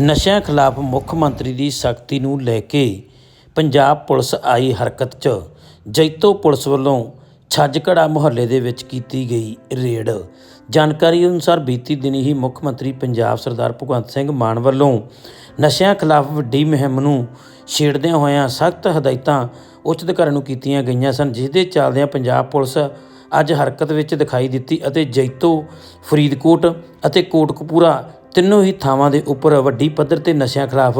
ਨਸ਼ਿਆਂ ਖਿਲਾਫ ਮੁੱਖ ਮੰਤਰੀ ਦੀ ਸਖਤੀ ਨੂੰ ਲੈ ਕੇ ਪੰਜਾਬ ਪੁਲਿਸ ਆਈ ਹਰਕਤ 'ਚ, ਜੈਤੋ ਪੁਲਿਸ ਵੱਲੋਂ ਛੱਜਕੜਾ ਮੁਹੱਲੇ ਦੇ ਵਿੱਚ ਕੀਤੀ ਗਈ ਰੇਡ। ਜਾਣਕਾਰੀ ਅਨੁਸਾਰ ਬੀਤੀ ਦਿਨੀ ਹੀ ਮੁੱਖ ਮੰਤਰੀ ਪੰਜਾਬ ਸਰਦਾਰ ਭਗਵੰਤ ਸਿੰਘ ਮਾਨ ਵੱਲੋਂ ਨਸ਼ਿਆਂ ਖਿਲਾਫ ਵੱਡੀ ਮੁਹਿੰਮ ਨੂੰ ਛੇੜਦਿਆਂ ਹੋਇਆਂ ਸਖਤ ਹਦਾਇਤਾਂ ਉੱਚ ਅਧਿਕਾਰੀਆਂ ਨੂੰ ਕੀਤੀਆਂ ਗਈਆਂ ਸਨ ਜਿਸ ਦੇ ਚੱਲਦਿਆਂ ਪੰਜਾਬ ਪੁਲਿਸ ਅੱਜ ਹਰਕਤ ਵਿੱਚ ਦਿਖਾਈ ਦਿੱਤੀ ਅਤੇ ਜੈਤੋ, ਫਰੀਦਕੋਟ ਅਤੇ ਕੋਟਕਪੂਰਾ ਤਿੰਨੋਂ ਹੀ ਥਾਵਾਂ ਦੇ ਉੱਪਰ ਵੱਡੀ ਪੱਧਰ ਤੇ ਨਸ਼ਿਆਂ ਖਿਲਾਫ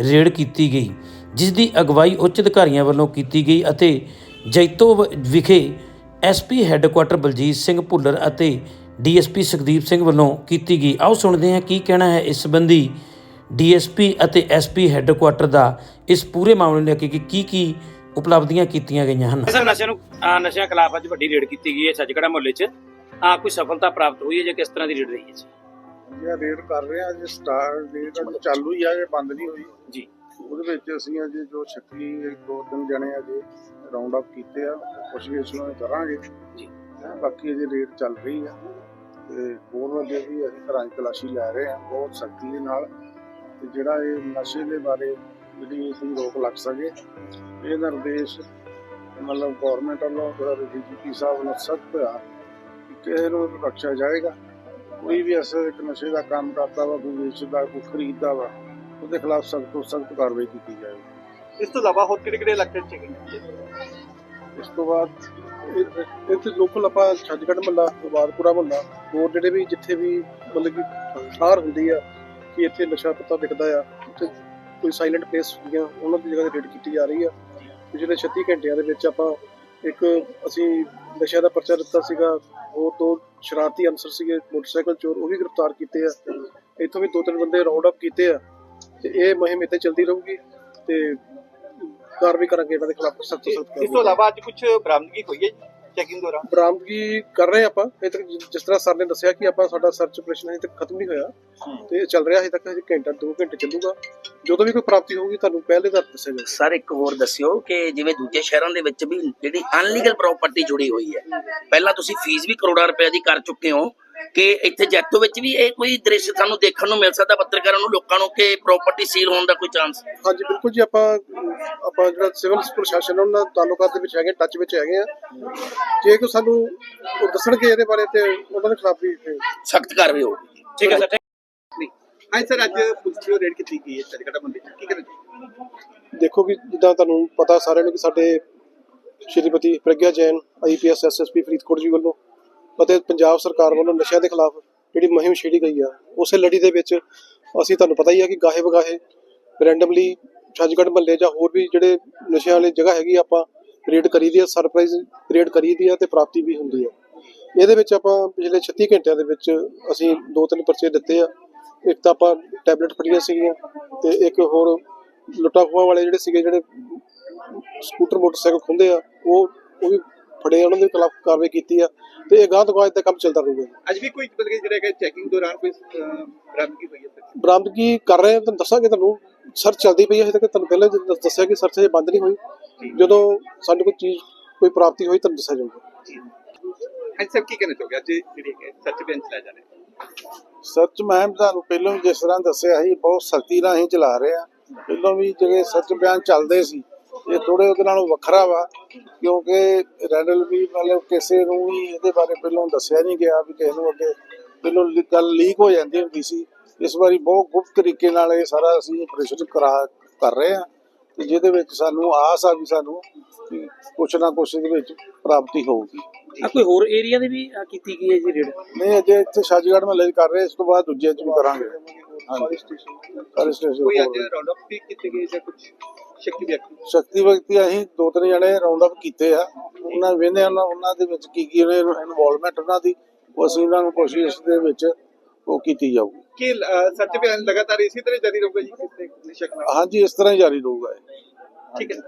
ਰੇਡ ਕੀਤੀ ਗਈ, ਜਿਸ ਦੀ ਅਗਵਾਈ ਉੱਚ ਅਧਿਕਾਰੀਆਂ ਵੱਲੋਂ ਕੀਤੀ ਗਈ ਅਤੇ ਜੈਤੋ ਵ- ਵਿਖੇ ਐਸਪੀ ਹੈੱਡਕੁਆਟਰ ਬਲਜੀਤ ਸਿੰਘ ਭੁੱਲਰ ਅਤੇ ਡੀਐਸਪੀ ਸੁਖਦੀਪ ਸਿੰਘ ਵੱਲੋਂ ਕੀਤੀ ਗਈ। ਆਓ ਸੁਣਦੇ ਹਾਂ ਕੀ ਕਹਿਣਾ ਹੈ ਇਸ ਸੰਬੰਧੀ ਡੀਐਸਪੀ ਅਤੇ ਐਸਪੀ ਹੈੱਡਕੁਆਟਰ ਦਾ ਇਸ ਪੂਰੇ ਮਾਮਲੇ ਨੂੰ ਲੈ ਕੇ ਕੀ ਕੀ ਉਪਲਬਧੀਆਂ ਕੀਤੀਆਂ ਗਈਆਂ ਹਨ। ਸਰ, ਨਸ਼ਿਆਂ ਨੂੰ ਨਸ਼ਿਆਂ ਖਿਲਾਫ ਅੱਜ ਵੱਡੀ ਰੇਡ ਕੀਤੀ ਗਈ ਹੈ ਸੱਜਗੜਾ ਮੁਹੱਲੇ 'ਚ। ਆ ਕੋਈ ਸਫਲਤਾ ਪ੍ਰਾਪਤ ਹੋਈ ਹੈ ਜਾਂ ਕਿਸ ਤਰ੍ਹਾਂ ਦੀ ਰੇਡ ਰਹੀ ਹੈ ਜੀ? ਇਹ ਰੇਡ ਕਰ ਰਹੇ ਆ ਜੇ ਸਟਾਰਟ ਰੇਡ ਚਾਲੂ ਹੀ ਆ ਇਹ ਬੰਦ ਨਹੀਂ ਹੋਈ ਜੀ। ਉਹਦੇ ਵਿੱਚ ਅਸੀਂ ਅਜੇ ਜੋ ਸ਼ੱਕੀ ਦੋ ਤਿੰਨ ਜਣੇ ਅਜੇ ਰਾਉਂਡ ਅਪ ਕੀਤੇ ਆ ਕੁਝ ਵੀ ਇਸ ਨੂੰ ਕਰਾਂਗੇ। ਜੀ। ਬਾਕੀ ਅਜੇ ਰੇਡ ਚੱਲ ਰਹੀ ਆ। ਤੇ ਹੋਰ ਅੱਗੇ ਵੀ ਅਸੀਂ ਘਰਾਂ ਤਲਾਸ਼ੀ ਲੈ ਰਹੇ ਆ ਬਹੁਤ ਸਖਤੀ ਦੇ ਨਾਲ। ਤੇ ਜਿਹੜਾ ਇਹ ਨਸ਼ੇ ਦੇ ਬਾਰੇ ਜਿਹੜੀ ਇਸ ਰੋਕ ਲੱਗ ਸਕੇ ਇਹ ਨਿਰਦੇਸ਼ ਮਤਲਬ ਗਵਰਨਮੈਂਟ ਵੱਲੋਂ ਜਿਹੜਾ ਡੀਜੀਪੀ ਸਾਹਿਬ ਵੱਲੋਂ ਸਖਤ ਆ ਕਿ ਕਿਸੇ ਨੂੰ ਰੱਖਿਆ ਜਾਏਗਾ। ਕੋਈ ਵੀ ਐਸਾ ਇੱਕ ਨਸ਼ੇ ਦਾ ਕੰਮ ਕਰਦਾ ਵਾ ਕੋਈ ਵੇਚਦਾ ਕੋਈ ਖਰੀਦਦਾ ਵਾ ਉਹਦੇ ਖਿਲਾਫ ਸਖਤ ਤੋਂ ਸਖਤ ਕਾਰਵਾਈ ਕੀਤੀ ਜਾਏਗੀ ਇਸ ਤੋਂ ਇਲਾਵਾ ਹੋਰ ਕਿਹੜੇ ਕਿਹੜੇ ਇਲਾਕੇ ਚ ਇਸ ਤੋਂ ਬਾਅਦ ਇੱਥੇ ਲੋਕਲ ਆਪਾਂ ਛੱਜਗੜ ਮੱਲਾ ਆਬਾਦਪੁਰਾ ਮੱਲਾ ਹੋਰ ਜਿਹੜੇ ਵੀ ਜਿੱਥੇ ਵੀ ਮਤਲਬ ਕਿ ਠਾਰ ਹੁੰਦੀ ਆ ਕਿ ਇੱਥੇ ਨਸ਼ਾ ਪੱਤਾ ਵਿਕਦਾ ਆ ਉੱਥੇ ਕੋਈ ਸਾਇਲੈਂਟ ਪਲੇਸ ਹੁੰਦੀਆਂ ਉਹਨਾਂ ਦੀ ਜਗ੍ਹਾ ਤੇ ਰੇਡ ਕੀਤੀ ਜਾ ਰਹੀ ਆ। ਪਿਛਲੇ 36 ਘੰਟਿਆਂ ਦੇ ਵਿੱਚ ਆਪਾਂ ਇੱਕ ਅਸੀਂ ਨਸ਼ਾ ਦਾ ਪਰਚਾ ਦਿੱਤਾ ਸੀਗਾ ਹੋਰ ਦੋ ਸ਼ਰਾਰਤੀ ਅਨਸਰ ਸੀਗੇ, ਮੋਟਰਸਾਈਕਲ ਚੋਰ, ਉਹ ਵੀ ਗ੍ਰਿਫਤਾਰ ਕੀਤੇ ਆ ਇੱਥੋਂ ਵੀ ਦੋ ਤਿੰਨ ਬੰਦੇ ਰਾਉਂਡ ਅਪ ਕੀਤੇ ਆ ਤੇ ਇਹ ਮੁਹਿੰਮ ਇੱਥੇ ਚੱਲਦੀ ਰਹੂਗੀ ਤੇ ਕਾਰਵਾਈ ਕਰਾਂਗੇ ਇਹਨਾਂ ਦੇ ਖਿਲਾਫ ਸਖਤ ਸਖਤ ਇਸ ਤੋਂ ਇਲਾਵਾ ਅੱਜ ਕੁਝ ਬਰਾਮਦਗੀ ਹੋਈ ਹੈ ਚੈਕਿੰਗ ਦੌਰਾਨ ਬਰਾਮਦਗੀ ਕਰ ਰਹੇ ਆਪਾਂ? ਇਹ ਤੱਕ ਜਿਸ ਤਰ੍ਹਾਂ ਸਰ ਨੇ ਦੱਸਿਆ ਕਿ ਆਪਾਂ ਸਾਡਾ ਸਰਚ ਆਪਰੇਸ਼ਨ ਹਜੇ ਤੱਕ ਖਤਮ ਨਹੀਂ ਹੋਇਆ। ਤੇ ਇਹ ਚੱਲ ਰਿਹਾ ਹਜੇ ਤੱਕ ਹਜੇ ਘੰਟਾ 2 ਘੰਟੇ ਚੱਲੂਗਾ। ਜਦੋਂ ਵੀ ਕੋਈ ਪ੍ਰਾਪਤੀ ਹੋਊਗੀ ਤੁਹਾਨੂੰ ਪਹਿਲੇ ਦਾ ਦੱਸਿਆ ਜਾਊਗਾ। ਸਰ ਇੱਕ ਹੋਰ ਦੱਸਿਓ ਕਿ ਜਿਵੇਂ ਦੂਜੇ ਸ਼ਹਿਰਾਂ ਦੇ ਵਿੱਚ ਵੀ ਜਿਹੜੀ ਅਨਲੀਗਲ ਪ੍ਰਾਪਰਟੀ ਜੁੜੀ ਹੋਈ ਹੈ। ਪਹਿਲਾਂ ਤੁਸੀਂ ਫੀਸ ਵੀ ਕਰੋੜਾਂ ਰੁਪਏ ਦੀ ਕਰ ਚੁੱਕੇ ਹੋ। ਕਿ ਇੱਥੇ ਜੈਤੋ ਵਿੱਚ ਵੀ ਇਹ ਕੋਈ ਦ੍ਰਿਸ਼ ਸਾਨੂੰ ਦੇਖਣ ਨੂੰ ਮਿਲ ਸਕਦਾ ਪੱਤਰਕਾਰਾਂ ਨੂੰ ਲੋਕਾਂ ਨੂੰ ਕਿ ਪ੍ਰਾਪਰਟੀ ਸੀਲ ਹੋਣ ਦਾ ਕੋਈ ਚਾਂਸ ਹਾਂਜੀ ਬਿਲਕੁਲ ਜੀ ਆਪਾਂ ਆਪਾਂ ਜਿਹੜਾ ਸਿਵਲ ਪ੍ਰਸ਼ਾਸਨ ਉਹਨਾਂ ਨਾਲ ਤਾਲੁਕਾਤ ਦੇ ਵਿੱਚ ਹੈਗੇ ਟੱਚ ਵਿੱਚ ਹੈਗੇ ਆ। ਜੇ ਕੋਈ ਸਾਨੂੰ ਉਹ ਦੱਸਣਗੇ ਇਹਦੇ ਬਾਰੇ ਤੇ ਉਹਨਾਂ ਦੇ ਖਿਲਾਫ ਵੀ ਸਖਤ ਕਾਰਵਾਈ ਹੋਊਗੀ। ਠੀਕ ਹੈ ਸਰ। ਹਾਂ ਸਰ ਅੱਜ ਪੁਲਿਸ ਦੀ ਰੇਡ ਕੀਤੀ ਗਈ ਹੈ ਚਰਕਟਾ ਬੰਦੇ ਕੀ ਕਰਨਾ ਦੇਖੋ ਕਿ ਜਿੱਦਾਂ ਤੁਹਾਨੂੰ ਪਤਾ ਸਾਰਿਆਂ ਨੂੰ ਕਿ ਸਾਡੇ ਸ਼੍ਰੀਮਤੀ ਪ੍ਰਗਿਆ ਜੈਨ ਆਈਪੀਐਸ ਐਸਐਸਪੀ ਫਰੀਦਕੋਟ ਜੀ ਵੱਲੋਂ ਅਤੇ ਪੰਜਾਬ ਸਰਕਾਰ ਵੱਲੋਂ ਨਸ਼ਿਆਂ ਦੇ ਖਿਲਾਫ ਜਿਹੜੀ ਮੁਹਿੰਮ ਛੇੜੀ ਗਈ ਆ ਉਸੇ ਲੜੀ ਦੇ ਵਿੱਚ ਅਸੀਂ ਤੁਹਾਨੂੰ ਪਤਾ ਹੀ ਆ ਕਿ ਗਾਹੇ ਬਗਾਹੇ ਰੈਂਡਮਲੀ ਛੱਜਗੜ ਮਹੱਲੇ ਜਾਂ ਹੋਰ ਵੀ ਜਿਹੜੇ ਨਸ਼ਿਆਂ ਵਾਲੀ ਜਗ੍ਹਾ ਹੈਗੀ ਆ, ਆਪਾਂ ਰੇਡ ਕਰੀ ਦੀ ਆ ਸਰਪ੍ਰਾਈਜ਼ ਰੇਡ ਕਰੀ ਦੀ ਆ ਤੇ ਪ੍ਰਾਪਤੀ ਵੀ ਹੁੰਦੀ ਆ। ਇਹਦੇ ਵਿੱਚ ਆਪਾਂ ਪਿਛਲੇ 36 ਘੰਟਿਆਂ ਦੇ ਵਿੱਚ ਅਸੀਂ ਦੋ ਤਿੰਨ ਪਰਚੇ ਦਿੱਤੇ ਆ। ਇੱਕ ਤਾਂ ਆਪਾਂ ਟੈਬਲੇਟ ਫੜੀਆਂ ਸੀਗੀਆਂ ਤੇ ਇੱਕ ਹੋਰ ਲੁੱਟਾ ਖੋਹਾਂ ਵਾਲੇ ਜਿਹੜੇ ਸੀਗੇ ਜਿਹੜੇ ਸਕੂਟਰ ਮੋਟਰਸਾਈਕਲ ਖੁੰਦੇ ਆ ਉਹ ਉਹ ਵੀ ਫੜੇ ਉਹਨਾਂ ਦੇ ਖਿਲਾਫ ਕਾਰਵਾਈ ਕੀਤੀ ਆ ਤੇ ਇਹ ਗਾਂਹ ਤੋਂ ਦਾ ਕੰਮ ਚੱਲਦਾ ਰਹੂਗਾ। ਅੱਜ ਵੀ ਕੋਈ ਬਦਲ ਜਿਹੜਾ ਹੈ ਚੈਕਿੰਗ ਦੌਰਾਨ ਕੋਈ ਬਰਾਮਦਗੀ ਹੋਈ ਹੈ ਬਰਾਮਦਗੀ ਕਰ ਰਹੇ ਤੁਹਾਨੂੰ ਦੱਸਾਂਗੇ ਤੁਹਾਨੂੰ। ਸਰਚ ਚੱਲਦੀ ਪਈ ਹੈ ਹਜੇ ਤੱਕ ਤੁਹਾਨੂੰ ਪਹਿਲਾਂ ਹੀ ਦੱਸ- ਦੱਸਿਆ ਕਿ ਸਰਚ ਹਜੇ ਬੰਦ ਨਹੀਂ ਹੋਈ। ਜਦੋਂ ਸਾਨੂੰ ਕੋਈ ਚੀਜ਼ ਕੋਈ ਪ੍ਰਾਪਤੀ ਹੋਈ ਤੁਹਾਨੂੰ ਦੱਸਿਆ ਜਾਊਗਾ। ਹਾਂ ਸਰ ਕੀ ਕਹਿਣਾ ਚਾਹੋਗੇ? ਅੱਜ ਜਿਹੜੀ ਹੈ ਸੱਚ ਬਿਆਨ ਚਲਾਇਆ ਜਾ ਰਿਹਾ ਹੈ ਸਰਚ ਮਹਿਮ ਤੁਹਾਨੂੰ ਪਹਿਲਾਂ ਜਿਸ ਤਰ੍ਹਾਂ ਦੱਸਿਆ ਸੀ ਬਹੁਤ ਸਖਤੀ ਨਾਲ ਅਸੀਂ ਚਲਾ ਰਹੇ ਆ। ਪਹਿਲਾਂ ਵੀ ਜਿਹੜੇ ਸਰਚ ਬਿਆਨ ਚੱਲਦੇ ਸੀ ਇਹ ਥੋੜੇ ਉਹਦੇ ਨਾਲੋਂ ਵੱਖਰਾ ਵਾ ਕਿਉਂਕਿ ਰੈਂਡਲ ਵੀ ਮਤਲਬ ਕਿਸੇ ਨੂੰ ਵੀ ਇਹਦੇ ਬਾਰੇ ਪਹਿਲਾਂ ਦੱਸਿਆ ਨਹੀਂ ਗਿਆ ਵੀ ਕਿਸੇ ਨੂੰ ਅੱਗੇ ਪਹਿਲਾਂ ਗੱਲ ਲੀਕ ਹੋ ਜਾਂਦੀ ਹੁੰਦੀ ਸੀ। ਇਸ ਵਾਰੀ ਬਹੁਤ ਗੁਪਤ ਤਰੀਕੇ ਨਾਲ ਇਹ ਸਾਰਾ ਅਸੀਂ ਆਪਰੇਸ਼ਨ ਕਰਾ ਕਰ ਰਹੇ ਆ ਤੇ ਜਿਹਦੇ ਵਿੱਚ ਸਾਨੂੰ ਆਸ ਆ ਵੀ ਸਾਨੂੰ ਕੁਛ ਨਾ ਕੁਛ ਇਹਦੇ ਵਿੱਚ ਪ੍ਰਾਪਤੀ ਹੋਊਗੀ। ਆ ਕੋਈ ਹੋਰ ਏਰੀਆ ਦੇ ਵੀ ਕੀਤੀ ਗਈ ਹੈ ਜੀ ਰੇਡ? ਨਹੀਂ ਅਜੇ ਇੱਥੇ ਸ਼ਾਜਗੜ੍ਹ ਮਹੱਲੇ 'ਚ ਕਰ ਰਹੇ ਇਸ ਤੋਂ ਬਾਅਦ ਦੂਜੇ 'ਚ ਵੀ ਕਰਾਂਗੇ। ਹਾਂਜੀ। ਪਰ ਸਟੇਸ਼ਨ ਕੋਈ ਅੱਜ ਰਾਉਂਡ ਅਪ ਵੀ ਕੀਤੇ ਗਏ ਜਾਂ ਕੁਝ ਸ਼ੱਕੀ ਵਿਅਕਤੀ? ਸ਼ਕਤੀ ਵਕਤੀ ਅਸੀਂ ਦੋ ਤਿੰਨ ਜਣੇ ਰਾਉਂਡ ਅਪ ਕੀਤੇ ਆ। ਉਹਨਾਂ ਵੇਨੇ ਉਹਨਾਂ ਉਹਨਾਂ ਦੇ ਵਿੱਚ ਕੀ ਕੀ ਉਹਨੇ ਇਨਵੋਲਵਮੈਂਟ ਉਹਨਾਂ ਦੀ ਉਹ ਅਸੀਂ ਉਹਨਾਂ ਨੂੰ ਕੋਸ਼ਿਸ਼ ਦੇ ਵਿੱਚ ਉਹ ਕੀਤੀ ਜਾਊਗੀ। ਕਿ ਸੱਚ ਬਿਆਨ ਲਗਾਤਾਰ ਇਸੇ ਤਰ੍ਹਾਂ ਜਾਰੀ ਰਹੂਗਾ ਜੀ ਨਾਲ? ਹਾਂਜੀ ਇਸ ਤਰ੍ਹਾਂ ਹੀ ਜਾਰੀ ਰਹੂਗਾ ਇਹ। ਠੀਕ ਹੈ।